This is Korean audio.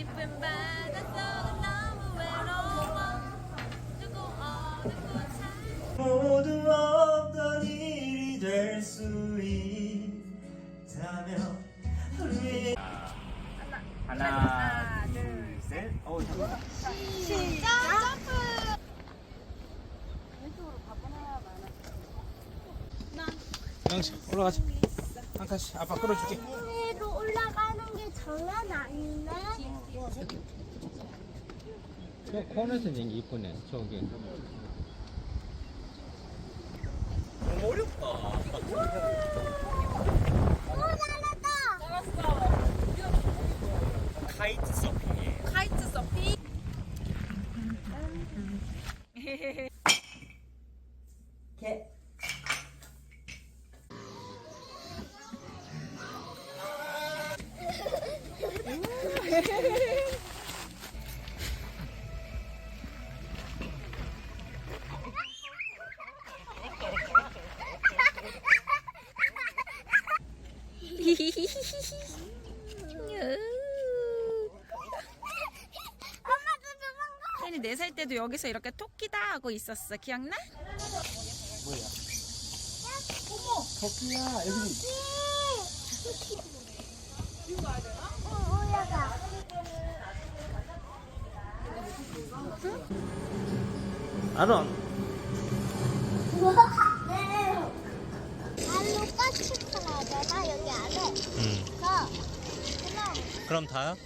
깊은 바닷속은 너무 외로워. 누구 어느 곳에 모두 없던 일이 될 수 있다면 우리 하나 둘셋. 어우 잠깐만. 시작! 점프 올라가자. 한 칸씩 아빠 끌어줄게. 위로 올라가는 게 장난 아니네. 저 코너에서 이제 이쁘네 저기. 오 잘했다. 카이트 서핑이에요 카이트 서핑. 엄 혜니 4살 때도 여기서 이렇게 토끼다 하고 있었어 기억나? 토끼야 여기 어, 올라가. 아론 네. 여기 안에. 음저 그냥 그럼 다요?